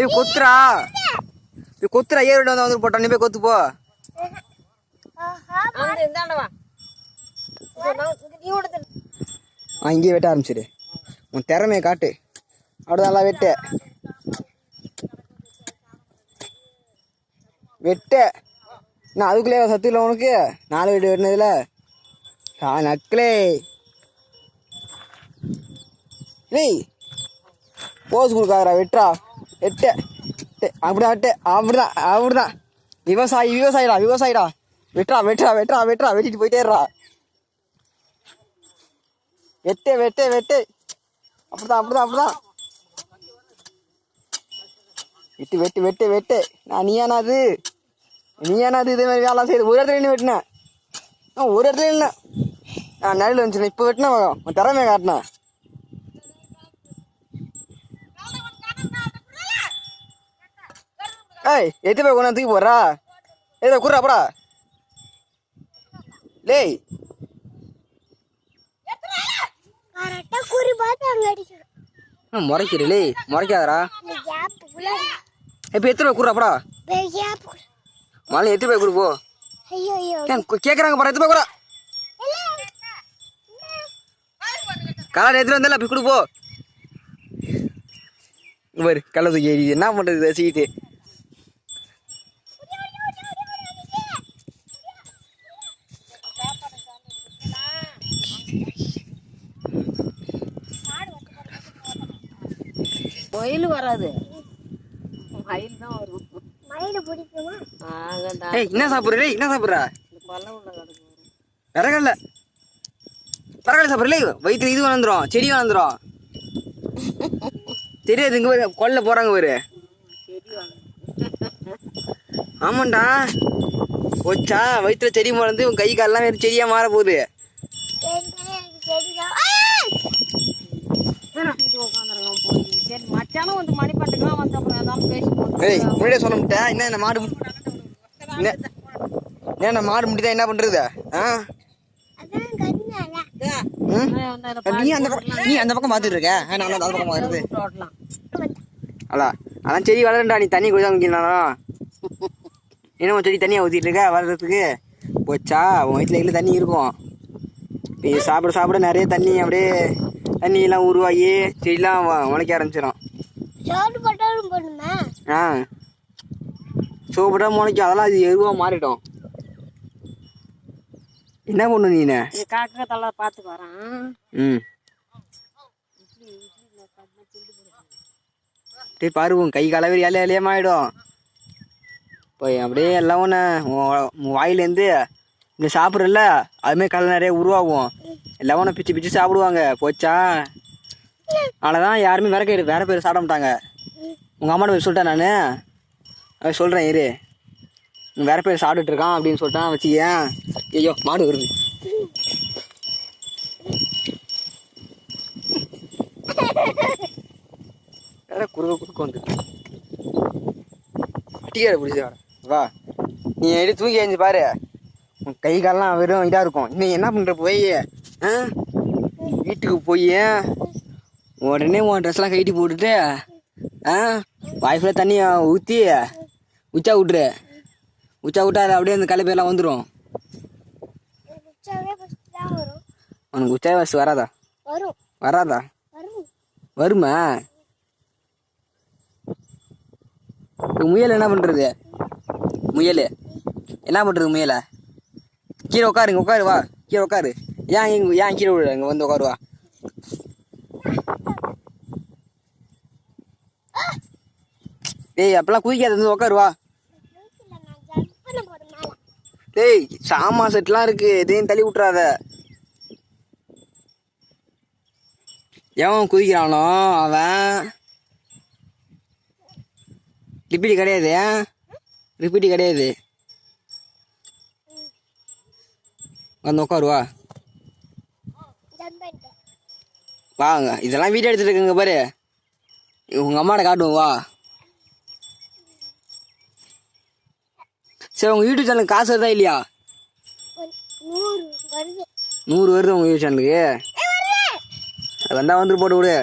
ஏய் கொத்துறா. ஏய் கொத்துறா ஏறு வந்து வந்து போட்டா. நீ போய் கொத்து போ. இங்கேயே வெட்ட ஆரம்பிச்சிடு. உன் திறமையை காட்டு. அப்படிதான் நல்லா வெட்டு. வெட்ட. நான் அதுக்குள்ளே சத்து இல்லை உனக்கு? நாலு வீடு வெட்டினதுல. ஆ நக்கலே. டேய் போஸ் கொடுக்காதடா வெட்டுறா. வெட்ட அப்படிதான் வெட்டு அப்படிதான் அப்படிதான். விவசாயி விவசாயிடா விவசாயிடா. வெட்டுறா வெட்டுறா வெட்டுறா வெட்டுறா. வெட்டிட்டு போயிட்டேறா வெட்டு வெட்டு வெட்டு. அப்படிதான் அப்படிதான் அப்படிதான். வெட்டு வெட்டு வெட்டு வெட்டு. நான் நீயானா அது நீயானா அது இதே? மாதிரி வேலை செய்யுது ஒரு இடத்துல நின்று வெட்டினேன். ஒரு இடத்துல இல்லை நான் நடுவில் வந்துச்சு இப்போ வெட்டினேன் திறமைய திறமையை காட்டினேன். ஏய் எத்தி போய் கொண்டு தூக்கி போடுறா? ஏதோ குர்றா போடா. லேய் குறி முறைக்கிறீ இந்த கேப்புக்குள்ள இப்போ எத்தனை குர்றா போடா. மழை எத்தி போய் கொடு போ. ஐயோ ஐயோ. ஏன் கு- கேக்குறாங்க பாரு எத்து போய் கூட. கலர் எடுத்துட்டு வந்தல போய் கொடு போ. இங்க பாரு கள்ள தூக்கி எரியுது. என்ன பண்றது ரசிக்கிட்டு மயில் வராது. மயில் தான் வரும். மயில பிடிக்குமா? ஏய் என்ன சாப்பிடுற? டேய் என்ன சாப்பிடுற? பல்ல உள்ள கிடக்கு விறகல்ல. விறகல்ல இது வளர்ந்துரும் செடி வளர்ந்துரும். தெரியாது இங்க பாரு கொல்ல போறாங்க பாரு. ஆமாண்டா. போச்சா? வயிற்றுல செடி வளர்ந்து உன் கை கால்லாம் வேறு செடியா மாற போகுது ஏய் முன்னாடியே சொல்ல மாட்டேன். என்ன என்ன மாடு என்ன மாடு முடிதான் என்ன பண்றது? ஆ? நீ அந்த பக்கம் நீ அந்த பக்கம் பார்த்துட்டு இருக்க. ஆ, நான் அந்த பக்கம் பார்க்கறது ஓட்டலாம் அல்ல அதான் செடி வளரண்டா நீ தண்ணி குடிதான் குடிக்கலாம் என்ன உன் செடி தண்ணியாக ஊற்றிட்டு இருக்க வளர்றதுக்கு. போச்சா உன் வயிற்றுல இல்லை தண்ணி இருக்கும். நீ சாப்பிட சாப்பிட நிறைய தண்ணி அப்படியே தண்ணியெல்லாம் உருவாகி செடிலாம் முளைக்க ஆரம்பிச்சிடும் ஆ. சோப்பட்டா முளைக்கும் அதெல்லாம் அது எருவாக மாறிடும். என்ன பண்ணு நீனு காக்கா தலை பார்த்து வரேன். ம். டேய் பாரு உன் கை காலவே இலைய இலையமாயிடும் இப்போ அப்படியே எல்லாம் ஒன்று வாயிலேருந்து இந்த சாப்பிட்றல அதுமாரி கலை நிறைய உருவாகும். எல்லாம் ஒன்று பிச்சு பிச்சு சாப்பிடுவாங்க. போச்சா? அதனாலதான் யாருமே வேற கயிறு வேற பேர் சாப்பிட மாட்டாங்க. உங்கள் அம்மாட்ட போய் சொல்லிட்டேன் நான். அவன் சொல்கிறேன் இரு. வேற பேர் சாப்பிட்டுட்டு இருக்கான் அப்படின்னு சொல்லிட்டான் வச்சுக்கேன் ஐயோ மாடு வருது. வேற குறுக்க குறுக்க வந்து அட்டிக்கார பிடிச்சி வர. வா. நீ எடுத்து தூங்கி எழுந்து பாரு. உன் கை காலெல்லாம் வெறும் இதாக இருக்கும். இன்னும் என்ன பண்ணுற போய்? ஆ? வீட்டுக்கு போய் உடனே உன் ட்ரெஸ்லாம் கழட்டி போட்டுட்டு ஆ? வாய்ஃபில் தண்ணியை ஊற்றி உச்சா விட்ரு உச்சா விட்டா அப்படியே அந்த கலை பேர்லாம் வந்துடும் உனக்கு உச்சா வயசு வராதா? வராதா? வரும். முயல் என்ன பண்றது? முயல். என்ன பண்றது முயலை? கீழே உட்காருங்க உட்காரு வா. கீழே உட்காரு. ஏன் இங்க ஏன் கீழே விடுற இங்க வந்து உட்காரு வா. டேய் அப்பெல்லாம் குதிக்காத வந்து உட்காரு வா டேய் சாமா செட்லாம் இருக்கு. எதையும் தள்ளி விட்றாத எவன் குதிக்கிறானோ அவன். ரிப்பீட் கிடையாது. ரிப்பீட் கிடையாது. வந்து உட்காருவா வாங்க. இதெல்லாம் வீடியோ எடுத்துட்டு இருக்குங்க பாரு. உங்க அம்மாட்ட காட்டுவோம் வா. சரி உங்க யூடியூப் சேனலுக்கு காசு வருதா இல்லையா? நூறு வருது. நூறு வருது உங்க யூடியூப் சேனலுக்கு ஏ வருது. அது வந்தா வந்து போட்டு விடு.